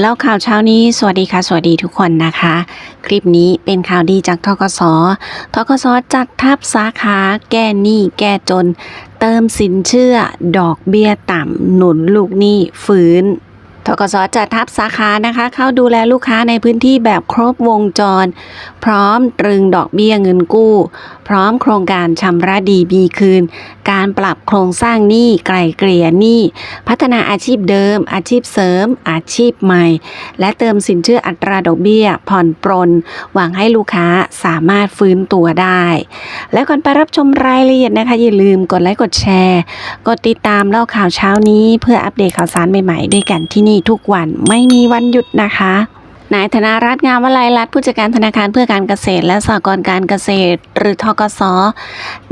แล้วข่าวเช้านี้ สวัสดีค่ะ สวัสดีทุกคนนะคะ คลิปนี้เป็นข่าวดีจากทกสทกสจัดทับสาขาแก้หนี้แก้จน เติมสินเชื่อ ดอกเบี้ยต่ำหนุนลูกหนี้ฟื้น ทกสจัดทับสาขานะคะ เข้าดูแลลูกค้าในพื้นที่แบบครบวงจร พร้อมตรึงดอกเบี้ยเงินกู้ พร้อมโครงการชำระดีมีคืน การปรับโครงสร้างหนี้ไกลเกลี่ยหนี้ พัฒนาอาชีพเดิม อาชีพเสริม อาชีพใหม่ และเติมสินเชื่ออัตราดอกเบี้ย ผ่อนปรน หวังให้ลูกค้าสามารถฟื้นตัวได้ และก่อนไปรับชมรายละเอียดนะคะ อย่าลืมกดไลค์กดแชร์ กดติดตามเล่าข่าวเช้านี้ เพื่ออัปเดตข่าวสารใหม่ๆด้วยกันที่นี่ทุกวันไม่มีวันหยุดนะคะนายธนารัตน์งามวลัยรัตน์ผู้จัดการธนาคารเพื่อการเกษตร และสหกรณ์การเกษตร หรือทกส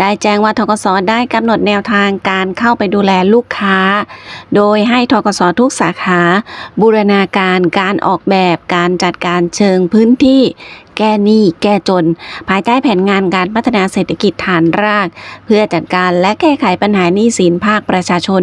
ได้แจ้งว่าทกส ได้กำหนดแนวทางการเข้าไปดูแลลูกค้า โดยให้ทกส ทุกสาขา บูรณาการการออกแบบการจัดการเชิงพื้นที่แก้หนี้แก้จน ภายใต้แผนงานการพัฒนาเศรษฐกิจฐานราก เพื่อจัดการและแก้ไขปัญหาหนี้สินภาคประชาชน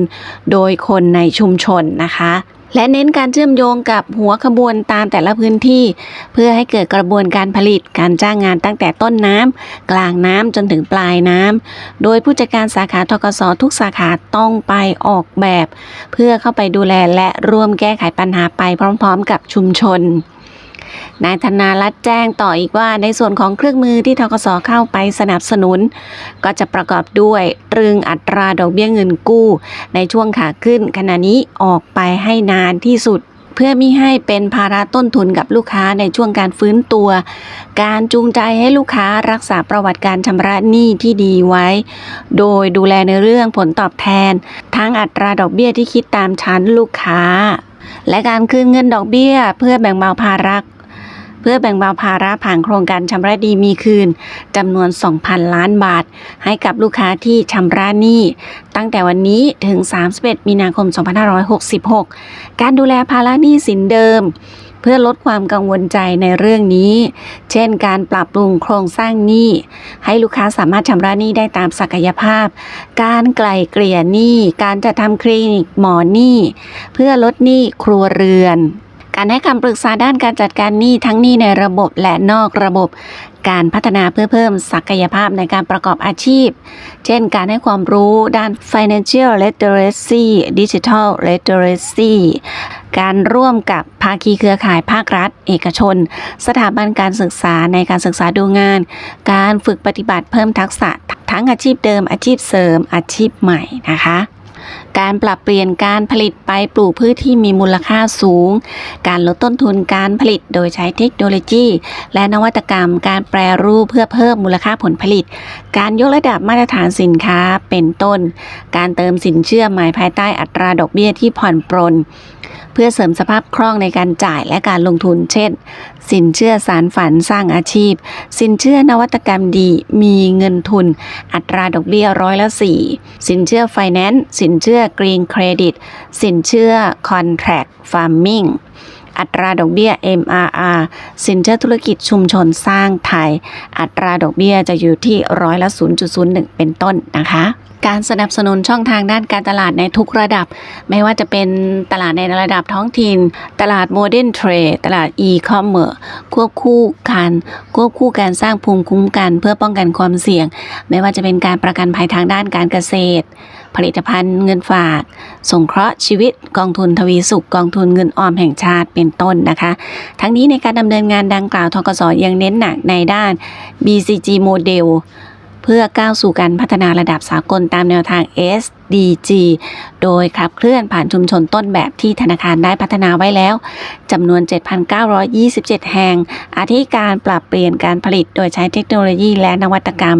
โดยคนในชุมชนนะคะ และเน้นการเชื่อมโยงกับหัวขบวนตามแต่ละพื้นที่ เพื่อให้เกิดกระบวนการผลิตการจ้างงานตั้งแต่ต้นน้ำกลางน้ำจนถึงปลายน้ำโดยผู้จัดการสาขาทกศทุกสาขาต้องไปออกแบบ เพื่อเข้าไปดูแลและร่วมแก้ไขปัญหาไปพร้อม ๆ กับชุมชน นายธนารัตแจ้งต่ออีกว่าในส่วนของเครื่องมือที่ทกสเข้าไปสนับสนุน ก็จะประกอบด้วยตรึงอัตราดอกเบี้ยเงินกู้ ในช่วงขาขึ้นขณะนี้ออกไปให้นานที่สุดเพื่อมิให้เป็นภาระต้นทุนกับลูกค้าในช่วงการฟื้นตัว การจูงใจให้ลูกค้ารักษาประวัติการชำระหนี้ที่ดีไว้ โดยดูแลในเรื่องผลตอบแทน ทั้งอัตราดอกเบี้ยที่คิดตามชั้นลูกค้า และการคืนเงินดอกเบี้ย เพื่อแบ่งเบาภาระ เพื่อแบ่งเบาภาระผ่านโครงการชำระดีมีคืนจำนวน 2,000 ล้านบาท ให้กับลูกค้าที่ชำระหนี้ ตั้งแต่วันนี้ถึง 31 มีนาคม 2566 การดูแลภาระหนี้สินเดิมเพื่อลดความกังวลใจในเรื่องนี้ เช่น การปรับปรุงโครงสร้างหนี้ ให้ลูกค้าสามารถชำระหนี้ได้ตามศักยภาพ การไกล่เกลี่ยหนี้ การจัดทำคลินิกหมอหนี้ เพื่อลดหนี้ครัวเรือน การให้คำปรึกษาด้านการจัดการหนี้ทั้งหนี้ในระบบและนอกระบบ การพัฒนาเพื่อเพิ่มศักยภาพในการประกอบอาชีพ เช่น การให้ความรู้ด้าน financial literacy digital literacy การร่วมกับภาคีเครือข่ายภาครัฐ เอกชน สถาบันการศึกษาในการศึกษาดูงาน การฝึกปฏิบัติเพิ่มทักษะทั้งอาชีพเดิมอาชีพเสริมอาชีพใหม่นะคะ การปรับเปลี่ยนการผลิตไปปลูกพืชที่มีมูลค่าสูง การลดต้นทุนการผลิตโดยใช้เทคโนโลยี และนวัตกรรม การแปรรูปเพื่อเพิ่มมูลค่าผลผลิต การยกระดับมาตรฐานสินค้าเป็นต้น การเติมสินเชื่อใหม่ภายใต้อัตราดอกเบี้ยที่ผ่อนปรน เพื่อเสริมสภาพคล่องในการจ่ายและการลงทุน เช่น สินเชื่อสารฝันสร้างอาชีพ สินเชื่อนวัตกรรมดีมีเงินทุน อัตราดอกเบี้ยร้อยละ4สินเชื่อไฟแนนซ์สินเชื่อกรีนเครดิตสินเชื่อคอนแท c t ฟาร์มิงอัตราดอกเบี้ย MRR สินเชื่อธุรกิจชุมชนสร้างไทย อัตราดอกเบี้ยจะอยู่ที่ร้อยละ 0.01 เป็นต้นนะคะ การสนับสนุนช่องทางด้านการตลาดในทุกระดับ ไม่ว่าจะเป็นตลาดในระดับท้องถิ่น ตลาดโมเดิร์นเทรดตลาดอีคอมเมิร์ควบคู่กันควบคู่การสร้างภูมิคุ้มกัน เพื่อป้องกันความเสี่ยง ไม่ว่าจะเป็นการประกันภัยทางด้านการเกษตร ผลิตภัณฑ์เงินฝาก สงเคราะห์ชีวิตกองทุนทวีสุขกองทุนเงินออมแห่งชาติเป็นต้นนะคะ ทั้งนี้ในการดำเนินงานดังกล่าวทกสยังเน้นหนักในด้าน BCG โมเดล เพื่อก้าวสู่การพัฒนาระดับสากลตามแนวทาง SDG โดยขับเคลื่อนผ่านชุมชนต้นแบบที่ธนาคารได้พัฒนาไว้แล้วจำนวน 7,927 แห่ง อาทิการปรับเปลี่ยนการผลิตโดยใช้เทคโนโลยีและนวัตกรรม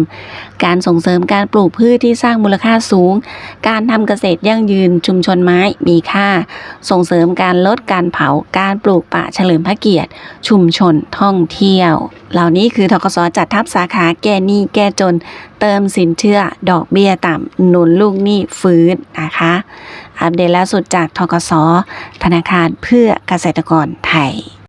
การส่งเสริมการปลูกพืชที่สร้างมูลค่าสูง การทำเกษตรยั่งยืนชุมชนไม้มีค่า ส่งเสริมการลดการเผา การปลูกป่าเฉลิมพระเกียรติ ชุมชนท่องเที่ยว เหล่านี้คือทกสจัดทับสาขาแก้หนี้แก้จน เติมสินเชื่อ ดอกเบี้ยต่ำหนุนลูกหนี้ฟื้นนะคะ อัปเดตล่าสุดจากทกสธนาคารเพื่อเกษตรกรไทย